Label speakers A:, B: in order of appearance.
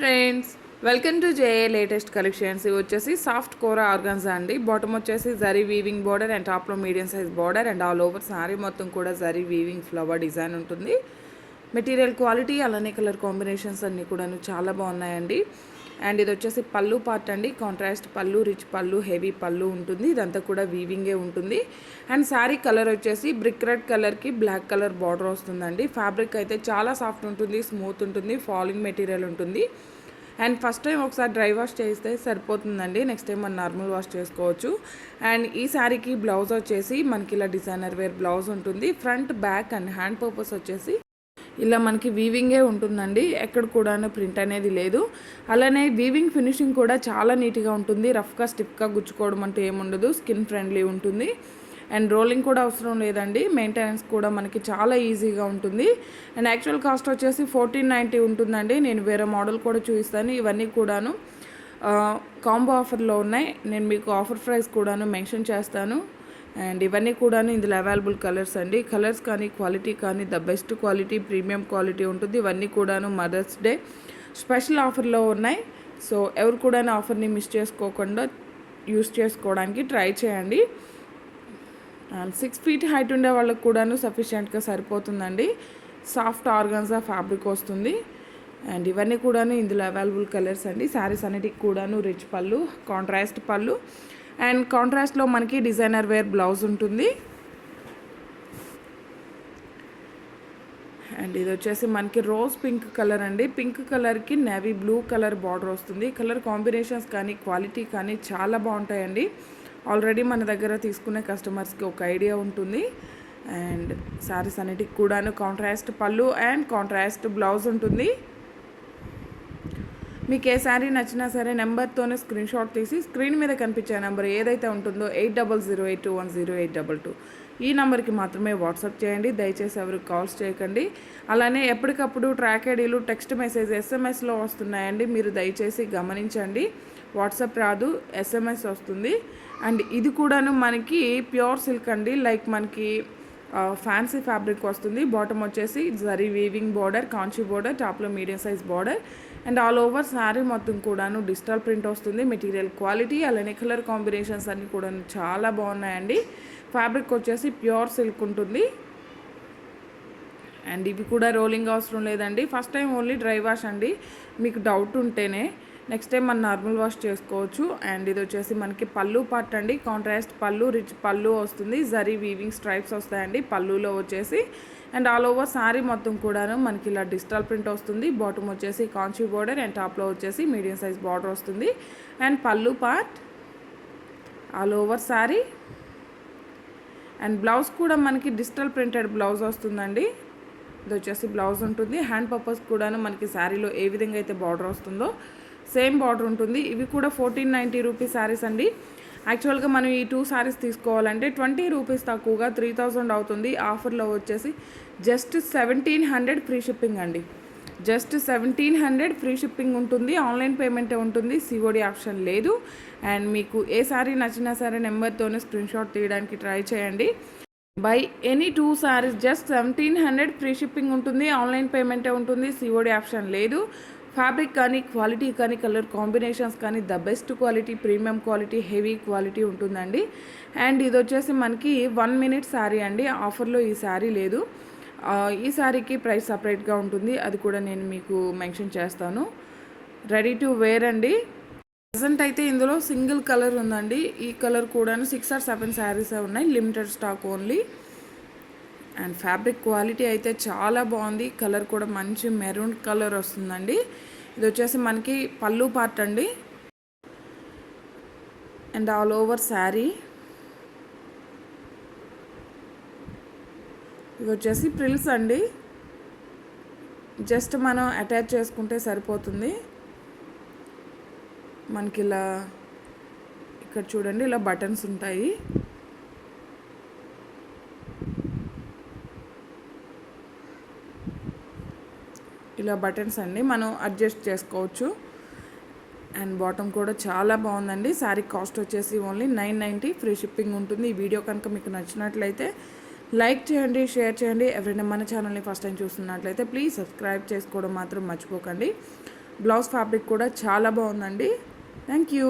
A: Friends welcome to JA latest collections. ఇవి వచ్చేసి soft kora organza అండి. బాటమ్ వచ్చేసి జరీ వీవింగ్ బార్డర్ అండ్ టాప్లో medium size border and all over sari మొత్తం కూడా జరీ వీవింగ్ ఫ్లవర్ డిజైన్ ఉంటుంది. మెటీరియల్ క్వాలిటీ అలానే కలర్ కాంబినేషన్స్ అన్నీ కూడాను చాలా బాగున్నాయండి. అండ్ ఇది వచ్చేసి పళ్ళు పార్ట్ అండి. కాంట్రాస్ట్ పళ్ళు రిచ్ పళ్ళు హెవీ పళ్ళు ఉంటుంది. ఇదంతా కూడా వీవింగే ఉంటుంది. అండ్ శారీ కలర్ వచ్చేసి బ్రిక్ రెడ్ కలర్కి బ్లాక్ కలర్ బార్డర్ వస్తుందండి. ఫ్యాబ్రిక్ అయితే చాలా సాఫ్ట్ ఉంటుంది స్మూత్ ఉంటుంది ఫాలింగ్ మెటీరియల్ ఉంటుంది. అండ్ ఫస్ట్ టైం ఒకసారి డ్రై వాష్ చేస్తే సరిపోతుందండి. నెక్స్ట్ టైం మనం నార్మల్ వాష్ చేసుకోవచ్చు. అండ్ ఈ శారీకి బ్లౌజ్ వచ్చేసి మనకి ఇలా డిజైనర్ వేర్ బ్లౌజ్ ఉంటుంది. Front back and hand purpose వచ్చేసి ఇలా మనకి వీవింగే ఉంటుందండి. ఎక్కడ కూడా ప్రింట్ అనేది లేదు. అలానే వీవింగ్ ఫినిషింగ్ కూడా చాలా నీట్గా ఉంటుంది. రఫ్గా స్టిఫ్గా గుచ్చుకోవడం అంటూ ఏముండదు స్కిన్ ఫ్రెండ్లీ ఉంటుంది. అండ్ రోలింగ్ కూడా అవసరం లేదండి. మెయింటెనెన్స్ కూడా మనకి చాలా ఈజీగా ఉంటుంది. అండ్ యాక్చువల్ కాస్ట్ వచ్చేసి ఫోర్టీన్ నైంటీ ఉంటుందండి. నేను వేరే మోడల్ కూడా చూపిస్తాను. ఇవన్నీ కూడాను కాంబో ఆఫర్లో ఉన్నాయి. నేను మీకు ఆఫర్ ప్రైస్ కూడాను మెన్షన్ చేస్తాను. అండ్ ఇవన్నీ కూడాను ఇందులో అవైలబుల్ కలర్స్ అండి. కలర్స్ కానీ క్వాలిటీ కానీ the best quality premium quality ఉంటుంది. ఇవన్నీ కూడాను మదర్స్ డే స్పెషల్ ఆఫర్లో ఉన్నాయి. సో ఎవరు కూడా ఆఫర్ని మిస్ చేసుకోకుండా యూస్ చేసుకోవడానికి ట్రై చేయండి. అండ్ సిక్స్ ఫీట్ హైట్ ఉండే వాళ్ళకి కూడాను సఫిషియెంట్గా సరిపోతుందండి. సాఫ్ట్ ఆర్గన్జా ఫ్యాబ్రిక్ వస్తుంది. అండ్ ఇవన్నీ కూడాను ఇందులో అవైలబుల్ కలర్స్ అండి. శారీస్ అన్నిటికి కూడాను రిచ్ పళ్ళు కాంట్రాస్ట్ పళ్ళు. అండ్ కాంట్రాస్ట్లో మనకి డిజైనర్ వేర్ బ్లౌజ్ ఉంటుంది. అండ్ ఇది వచ్చేసి మనకి రోజ్ పింక్ కలర్ అండి. పింక్ కలర్కి నేవీ బ్లూ కలర్ బార్డర్ వస్తుంది. కలర్ కాంబినేషన్స్ కానీ క్వాలిటీ కానీ చాలా బాగుంటాయండి. ఆల్రెడీ మన దగ్గర తీసుకునే కస్టమర్స్కి ఒక ఐడియా ఉంటుంది. అండ్ శారీస్ అన్నిటికి కూడాను కాంట్రాస్ట్ పళ్ళు అండ్ కాంట్రాస్ట్ బ్లౌజ్ ఉంటుంది. మీకు ఏ శారీ నచ్చినా సరే నెంబర్తోనే స్క్రీన్ షాట్ తీసి స్క్రీన్ మీద కనిపించే నెంబర్ ఏదైతే ఉంటుందో eight double zero eight two one zero eight double two. ఈ నెంబర్కి మాత్రమే వాట్సాప్ చేయండి దయచేసి ఎవరికి కాల్స్ చేయకండి. అలానే ఎప్పటికప్పుడు ట్రాక్ ఐడీలు టెక్స్ట్ మెసేజ్ ఎస్ఎంఎస్లో వస్తున్నాయండి. మీరు దయచేసి గమనించండి. వాట్సాప్ రాదు ఎస్ఎంఎస్ వస్తుంది. అండ్ ఇది కూడాను మనకి ప్యూర్ సిల్క్ అండి. లైక్ మనకి ఫ్యాన్సీ ఫ్యాబ్రిక్ వస్తుంది. బాటమ్ వచ్చేసి zari weaving border Kanchi border టాప్లో medium size border. And all over sari మొత్తం కూడాను డిజిటల్ ప్రింట్ వస్తుంది. మెటీరియల్ క్వాలిటీ అలానే కలర్ కాంబినేషన్స్ అన్నీ కూడా చాలా బాగున్నాయండి. ఫ్యాబ్రిక్ వచ్చేసి ప్యూర్ సిల్క్ ఉంటుంది. అండ్ ఇవి కూడా రోలింగ్ అవసరం లేదండి. First time only dry wash అండి. మీకు డౌట్ ఉంటేనే నెక్స్ట్ టైం మనం నార్మల్ వాష్ చేసుకోవచ్చు. అండ్ ఇది వచ్చేసి మనకి పళ్ళు పార్ట్ అండి. కాంట్రాస్ట్ పళ్ళు రిచ్ పళ్ళు వస్తుంది. జరీ వీవింగ్ స్ట్రైప్స్ వస్తాయండి. పళ్ళులో వచ్చేసి. అండ్ ఆల్ ఓవర్ శారీ మొత్తం కూడాను మనకి ఇలా డిజిటల్ ప్రింట్ వస్తుంది. బాటమ్ వచ్చేసి కాంచీ బార్డర్ అండ్ టాప్లో వచ్చేసి మీడియం సైజ్ బార్డర్ వస్తుంది. And pallu part all over sari and blouse కూడా మనకి డిజిటల్ ప్రింటెడ్ బ్లౌజ్ వస్తుందండి. ఇది వచ్చేసి బ్లౌజ్ ఉంటుంది. హ్యాండ్ పర్పస్ కూడాను మనకి శారీలో ఏ విధంగా అయితే బార్డర్ వస్తుందో సేమ్ బార్డర్ ఉంటుంది. ఇవి కూడా ఫోర్టీన్ నైంటీ రూపీస్ శారీస్ అండి. యాక్చువల్గా మనం ఈ టూ శారీస్ తీసుకోవాలంటే ట్వంటీ రూపీస్ తక్కువగా త్రీ థౌజండ్ అవుతుంది. ఆఫర్లో వచ్చేసి just seventeen hundred free shipping అండి. Just seventeen hundred free shipping ఉంటుంది. ఆన్లైన్ పేమెంటే ఉంటుంది. సిఓడి ఆప్షన్ లేదు. అండ్ మీకు ఏ శారీ నచ్చినా సరే నెంబర్తోనే స్క్రీన్ షాట్ తీయడానికి ట్రై చేయండి. Buy any two saris just seventeen hundred free shipping ఉంటుంది. ఆన్లైన్ పేమెంటే ఉంటుంది. సిఓడి ఆప్షన్ లేదు. ఫ్యాబ్రిక్ కానీ క్వాలిటీ కానీ కలర్ కాంబినేషన్స్ కానీ the best quality premium quality heavy quality ఉంటుందండి. అండ్ ఇది వచ్చేసి మనకి వన్ మినిట్ శారీ అండి. ఆఫర్లో ఈ శారీ లేదు. ఈ శారీకి ప్రైస్ సపరేట్గా ఉంటుంది. అది కూడా నేను మీకు మెన్షన్ చేస్తాను. రెడీ టు వేర్ అండి. ప్రజెంట్ అయితే ఇందులో సింగిల్ కలర్ ఉందండి. ఈ కలర్ కూడా సిక్స్ ఆర్ సెవెన్ శారీస్ ఉన్నాయి. Limited stock only. And fabric quality అయితే చాలా బాగుంది. కలర్ కూడా మంచి మెరూన్ కలర్ వస్తుందండి. ఇది వచ్చేసి మనకి పళ్ళు పార్ట్ అండి. And all over sari. ఇది వచ్చేసి ప్రిల్స్ అండి. జస్ట్ మనం అటాచ్ చేసుకుంటే సరిపోతుంది. మనకి ఇలా ఇక్కడ చూడండి ఇలా బటన్స్ ఉంటాయి. ఇలా బటన్స్ అండి మనం అడ్జస్ట్ చేసుకోవచ్చు. అండ్ బాటమ్ కూడా చాలా బాగుందండి. శారీ కాస్ట్ వచ్చేసి only nine ninety free shipping ఉంటుంది. ఈ వీడియో కనుక మీకు నచ్చినట్లయితే లైక్ చేయండి షేర్ చేయండి. ఎవరైనా మన ఛానల్ని ఫస్ట్ టైం చూస్తున్నట్లయితే ప్లీజ్ సబ్స్క్రైబ్ చేసుకోవడం మాత్రం మర్చిపోకండి. బ్లౌజ్ ఫ్యాబ్రిక్ కూడా చాలా బాగుందండి. Thank you.